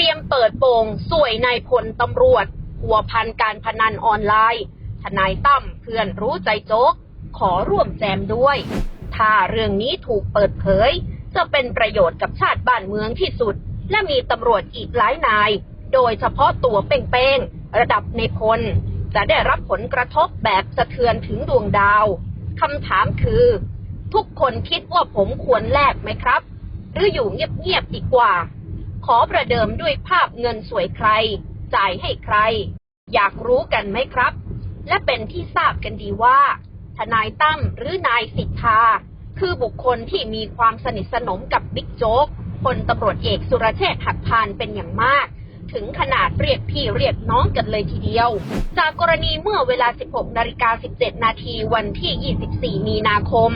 รียมเปิดโปงสวยนายพลตำรวจหัวพันการพนันออนไลน์ทนายตั้มเพื่อนรู้ใจโจ๊ก ขอร่วมแจมด้วย ถ้าเรื่องนี้ถูกเปิดเผย จะเป็นประโยชน์กับชาติบ้านเมืองที่สุด และมีตำรวจอีกหลายนาย โดยเฉพาะตัวเป้งๆ ระดับในพล จะได้รับผลกระทบแบบสะเทือนถึงดวงดาวคำถามคือ ทุกคนคิดว่าผมควรแลกไหมครับ หรืออยู่เงียบๆดีกว่า อประเดิมด้วยภาพเงินสวยใคร จ่ายให้ใคร อยากรู้กันไหมครับ และเป็นที่ทราบกันดีว่า ทนายตั้มหรือนายสิทธา คือบุคคลที่มีความสนิทสนมกับบิ๊กโจ๊กพลตำรวจเอกสุรเชษฐ์หักพานเป็นอย่างมากถึงขนาดเรียกพี่เรียกน้องกันเลยทีเดียว จากกรณีเมื่อเวลา 16 นาฬิกา 17 นาทีวันที่ 24 มีนาคม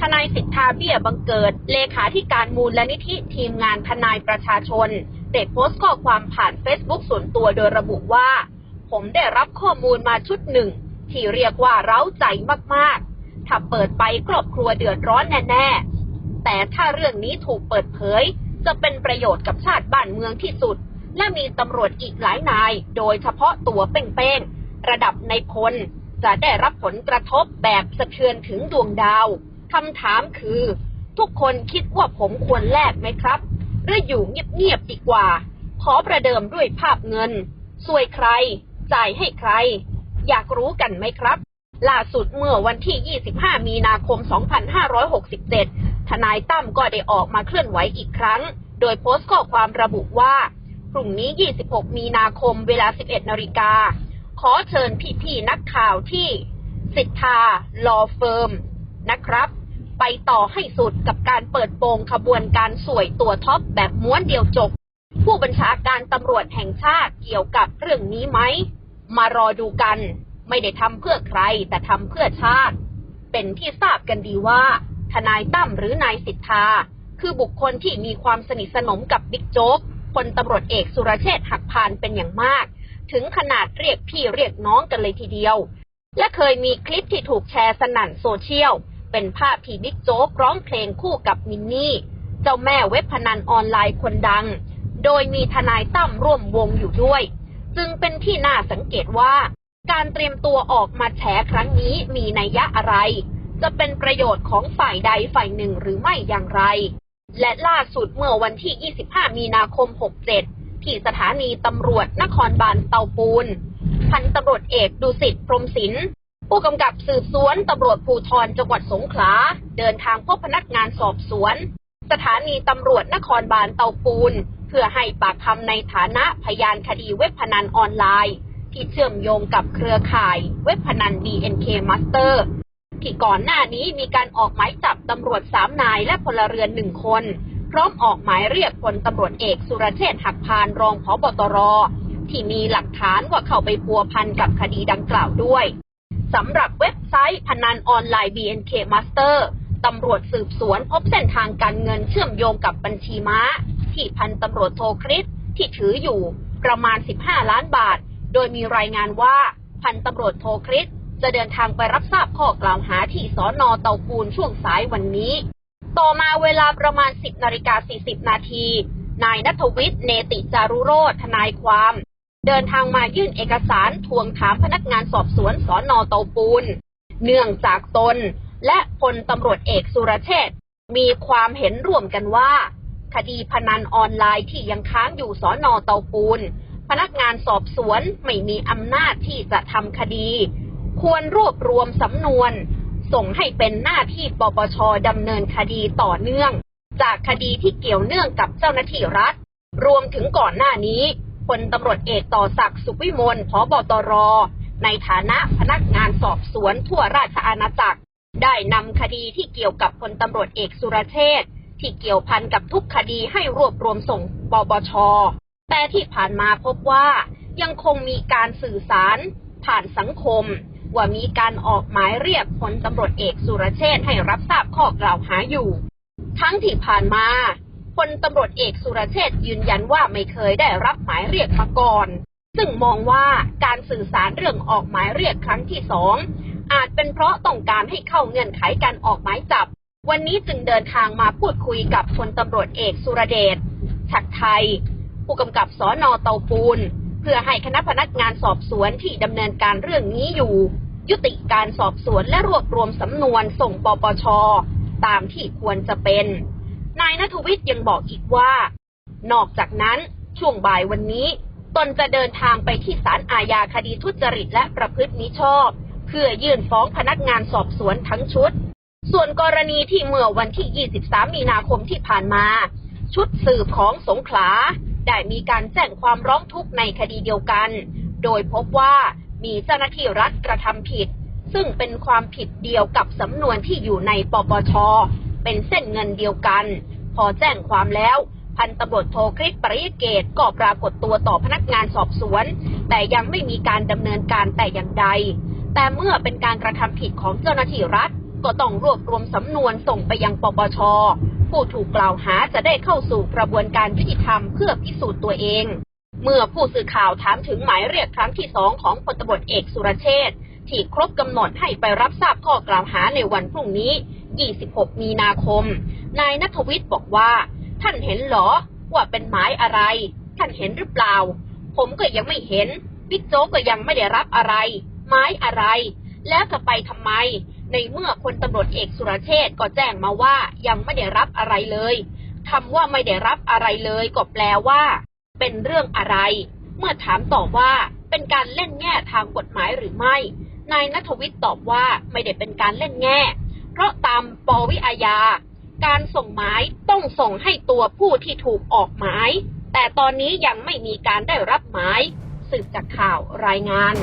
ทนายสิทธาเบี้ยบังเกิด เลขาธิการมูลนิธิทีมงานทนายประชาชน ได้โพสต์ข้อความผ่านเฟซบุ๊กส่วนตัวโดยระบุว่า ผมได้รับข้อมูลมาชุดหนึ่ง ที่เรียกว่าเร้าใจมากๆ ถ้าเปิดไปครอบครัวเดือดร้อนแน่ๆ แต่ถ้าเรื่องนี้ถูกเปิดเผย จะเป็นประโยชน์กับชาติบ้านเมืองที่สุด และมีตำรวจอีกหลายนาย โดยเฉพาะตัวเป้งๆ ระดับในพลจะได้รับผลกระทบแบบสะเทือนถึงดวงดาว คำถามคือ ทุกคนคิดว่าผมควรแลกไหมครับ หรืออยู่เงียบๆดีกว่า ขอประเดิมด้วยภาพเงิน สวยใคร จ่ายให้ใคร อยากรู้กันไหมครับ ล่าสุดเมื่อวันที่ 25 มีนาคม 2567 ทนายตั้มก็ได้ออกมาเคลื่อนไหวอีกครั้ง โดยโพสต์ข้อความระบุว่าพรุ่งนี้ 26 มีนาคม เวลา 11 นาฬิกา ขอเชิญพี่ๆนักข่าวที่สิทธาลอเฟิร์มนะครับ ไปต่อให้สุดกับการเปิดโปงขบวนการสวยตัวท็อปแบบม้วนเดียวจบ ผู้บัญชาการตำรวจแห่งชาติเกี่ยวกับเรื่องนี้ไหม มารอดูกัน ไม่ได้ทำเพื่อใครแต่ทำเพื่อชาติ เป็นที่ทราบกันดีว่า ทนายตั้มหรือนายสิทธา คือบุคคลที่มีความสนิทสนมกับบิ๊กโจ๊กพลตำรวจเอกสุรเชษฐ์หักพานเป็นอย่างมาก ถึงขนาดเรียกพี่เรียกน้องกันเลยทีเดียว และเคยมีคลิปที่ถูกแชร์สนั่นโซเชียล เป็นภาพที่บิ๊กโจ๊กร้องเพลงคู่กับมินนี่ เจ้าแม่เว็บพนันออนไลน์คนดัง โดยมีทนายตั้มร่วมวงอยู่ด้วย จึงเป็นที่น่าสังเกตว่า การเตรียมตัวออกมาแฉครั้งนี้มีนัยยะอะไร จะเป็นประโยชน์ของฝ่ายใดฝ่ายหนึ่งหรือไม่อย่างไร และล่าสุดเมื่อวันที่ 25 มีนาคม 67 ที่สถานีตำรวจนครบาลเตาปูน พันตำรวจเอกดุสิตพรมศิลป์ ผู้กำกับสืบสวนตำรวจภูธรจังหวัดสงขลาเดินทางพบพนักงานสอบสวน สถานีตำรวจนครบาลเตาปูน เพื่อให้ปากคำในฐานะพยานคดีเว็บพนันออนไลน์ ที่เชื่อมโยงกับเครือข่ายเว็บพนัน BNK Master ที่ก่อนหน้านี้มีการออกหมายจับตำรวจสามนายและพลเรือนหนึ่งคน พร้อมออกหมายเรียกพลตำรวจเอกสุรเชษฐ์หักพานรองผบตรที่มีหลักฐานว่าเข้าไปพัวพันกับคดีดังกล่าวด้วย สำหรับเว็บไซต์พนันออนไลน์ BNK Master ตำรวจสืบสวนพบเส้นทางการเงินเชื่อมโยงกับบัญชีม้า ที่พันตำรวจโทคริสที่ถืออยู่ประมาณ 15 ล้านบาท โดยมีรายงานว่าพันตำรวจโทคริสจะเดินทางไปรับทราบข้อกล่าวหาที่สอนอเตาปูนช่วงสายวันนี้ ต่อมาเวลาประมาณ 10นาฬิกา40 นาที นายนัทวิทย์เนติจารุโรธทนายความ เดินทางมายื่นเอกสารทวงถามพนักงานสอบสวนสอนอเตาปูน เนื่องจากตน และพลตำรวจเอกสุรเชษฐ์มีความเห็นร่วมกันว่า คดีพนันออนไลน์ที่ยังค้างอยู่สอนอเตาปูน พนักงานสอบสวนไม่มีอำนาจที่จะทำคดี ควรรวบรวมสำนวน ส่งให้เป็นหน้าที่ปปชดำเนินคดีต่อเนื่อง จากคดีที่เกี่ยวเนื่องกับเจ้าหน้าที่รัฐ รวมถึงก่อนหน้านี้ พลตำรวจเอกต่อศักดิ์สุขวิมลพบตร ในฐานะพนักงานสอบสวนทั่วราชอาณาจักร ได้นำคดีที่เกี่ยวกับพลตำรวจเอกสุรเชษฐ์ที่เกี่ยวพันกับทุกคดีให้รวบรวมส่งปปช แต่ที่ผ่านมาพบว่ายังคงมีการสื่อสาร ผ่านสังคม ว่ามีการออกหมายเรียกพลตำรวจเอกสุรเชษฐ์ให้รับทราบข้อกล่าวหาอยู่ ทั้งที่ผ่านมา พลตำรวจเอกสุรเชษยืนยันว่าไม่เคยได้รับหมายเรียกมาก่อน ซึ่งมองว่าการสื่อสารเรื่องออกหมายเรียกครั้งที่สองอาจเป็นเพราะต้องการให้เข้าเงื่อนไขการออกหมายจับ วันนี้จึงเดินทางมาพูดคุยกับพลตำรวจเอกสุรเดชฉัดไทย ผู้กำกับสอนอเตาปูน เพื่อให้คณะพนักงานสอบสวนที่ดำเนินการเรื่องนี้อยู่ ยุติการสอบสวนและรวบรวมสำนวนส่งปปช ตามที่ควรจะเป็น นายนัทวิทย์ยังบอกอีกว่า นอกจากนั้นช่วงบ่ายวันนี้ ตนจะเดินทางไปที่ศาลอาญาคดีทุจริตและประพฤติมิชอบ เพื่อยื่นฟ้องพนักงานสอบสวนทั้งชุด ส่วนกรณีที่เมื่อวันที่ 23 มีนาคมที่ผ่านมา ชุดสืบของสงขลาได้มีการแจ้งความร้องทุกข์ในคดีเดียวกัน โดยพบว่ามีเจ้าหน้าที่รัฐกระทำผิด ซึ่งเป็นความผิดเดียวกับสำนวนที่อยู่ในปปช เป็นเส้นเงินเดียวกัน พอแจ้งความแล้ว พันตำรวจโทคริสปริยเกตก็ปรากฏตัวต่อพนักงานสอบสวน แต่ยังไม่มีการดำเนินการแต่อย่างใด แต่เมื่อเป็นการกระทำผิดของเจ้าหน้าที่รัฐ ก็ต้องรวบรวมสำนวนส่งไปยังปปชผู้ถูกกล่าวหาจะได้เข้าสู่กระบวนการยุติธรรมเพื่อพิสูจน์ตัวเอง เมื่อผู้สื่อข่าวถามถึงหมายเรียกครั้งที่สองของพลตบเอกสุรเชษฐ์ที่ครบกำหนดให้ไปรับทราบข้อกล่าวหาในวันพรุ่งนี้ 26 มีนาคม นายนัทวิทย์บอกว่า ท่านเห็นเหรอ ว่าเป็นหมายอะไร ท่านเห็นหรือเปล่า ผมก็ยังไม่เห็นบิ๊กโจ๊กก็ยังไม่ได้รับอะไร ไม้อะไร แล้วจะไปทำไม ในเมื่อพลตำรวจเอกสุรเชษฐ์ก็แจ้งมาว่ายังไม่ได้รับอะไรเลยคำว่าไม่ได้รับอะไรเลยก็แปลว่า เป็นเรื่องอะไร เมื่อถามตอบว่าเป็นการเล่นแง่ทางกฎหมายหรือไม่ นายนัทวิทย์ตอบว่าไม่ได้เป็นการเล่นแง่ ราะตามปวิอาญา การส่งหมายต้องส่งให้ตัวผู้ที่ถูกออกหมาย แต่ตอนนี้ยังไม่มีการได้รับหมาย สืบจากข่าวรายงาน